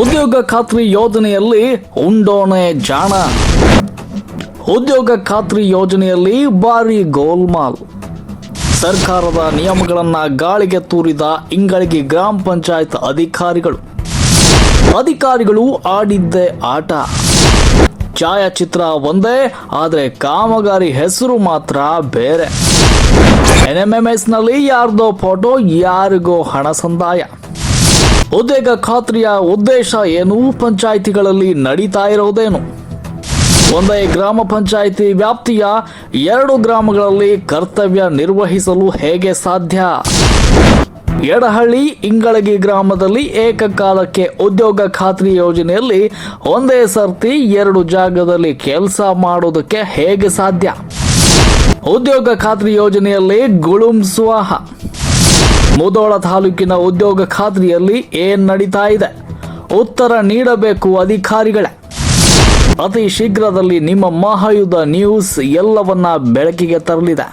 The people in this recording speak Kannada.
ಉದ್ಯೋಗ ಖಾತ್ರಿ ಯೋಜನೆಯಲ್ಲಿ ಉಂಡೋಣೆ ಜಾಣ. ಉದ್ಯೋಗ ಖಾತ್ರಿ ಯೋಜನೆಯಲ್ಲಿ ಭಾರಿ ಗೋಲ್ಮಾಲ್. ಸರ್ಕಾರದ ನಿಯಮಗಳನ್ನ ಗಾಳಿಗೆ ತೂರಿದ ಇಂಗಳಿಗೆ ಗ್ರಾಮ ಪಂಚಾಯತ್ ಅಧಿಕಾರಿಗಳು. ಅಧಿಕಾರಿಗಳು ಆಡಿದ್ದೆ ಆಟ. ಛಾಯಾಚಿತ್ರ ಒಂದೇ, ಆದರೆ ಕಾಮಗಾರಿ ಹೆಸರು ಮಾತ್ರ ಬೇರೆ. ಎನ್ಎಂಎಂಎಸ್ನಲ್ಲಿ ಯಾರ್ದೋ ಫೋಟೋ ಯಾರಿಗೋ ಹಣ ಸಂದಾಯ. ಉದ್ಯೋಗ ಖಾತ್ರಿಯ ಉದ್ದೇಶ ಏನು? ಪಂಚಾಯಿತಿಗಳಲ್ಲಿ ನಡೀತಾ ಇರೋದೇನು? ಒಂದೇ ಗ್ರಾಮ ಪಂಚಾಯಿತಿ ವ್ಯಾಪ್ತಿಯ ಎರಡು ಗ್ರಾಮಗಳಲ್ಲಿ ಕರ್ತವ್ಯ ನಿರ್ವಹಿಸಲು ಹೇಗೆ ಸಾಧ್ಯ? ಎಡಹಳ್ಳಿ, ಇಂಗಳಗಿ ಗ್ರಾಮದಲ್ಲಿ ಏಕಕಾಲಕ್ಕೆ ಉದ್ಯೋಗ ಖಾತ್ರಿ ಯೋಜನೆಯಲ್ಲಿ ಒಂದೇ ಸರ್ತಿ ಎರಡು ಜಾಗದಲ್ಲಿ ಕೆಲಸ ಮಾಡೋದಕ್ಕೆ ಹೇಗೆ ಸಾಧ್ಯ? ಉದ್ಯೋಗ ಖಾತ್ರಿ ಯೋಜನೆಯಲ್ಲಿ ಗುಳುಂ ಮುದೋಳ ತಾಲೂಕಿನ ಉದ್ಯೋಗ ಖಾತ್ರಿಯಲ್ಲಿ ಏನ್ ನಡೀತಾ ಇದೆ? ಉತ್ತರ ನೀಡಬೇಕು ಅಧಿಕಾರಿಗಳೇ. ಅತಿ ಶೀಘ್ರದಲ್ಲಿ ನಿಮ್ಮ ಮಹಾಯುದ್ಧ ನ್ಯೂಸ್ ಎಲ್ಲವನ್ನ ಬೆಳಕಿಗೆ ತರಲಿದೆ.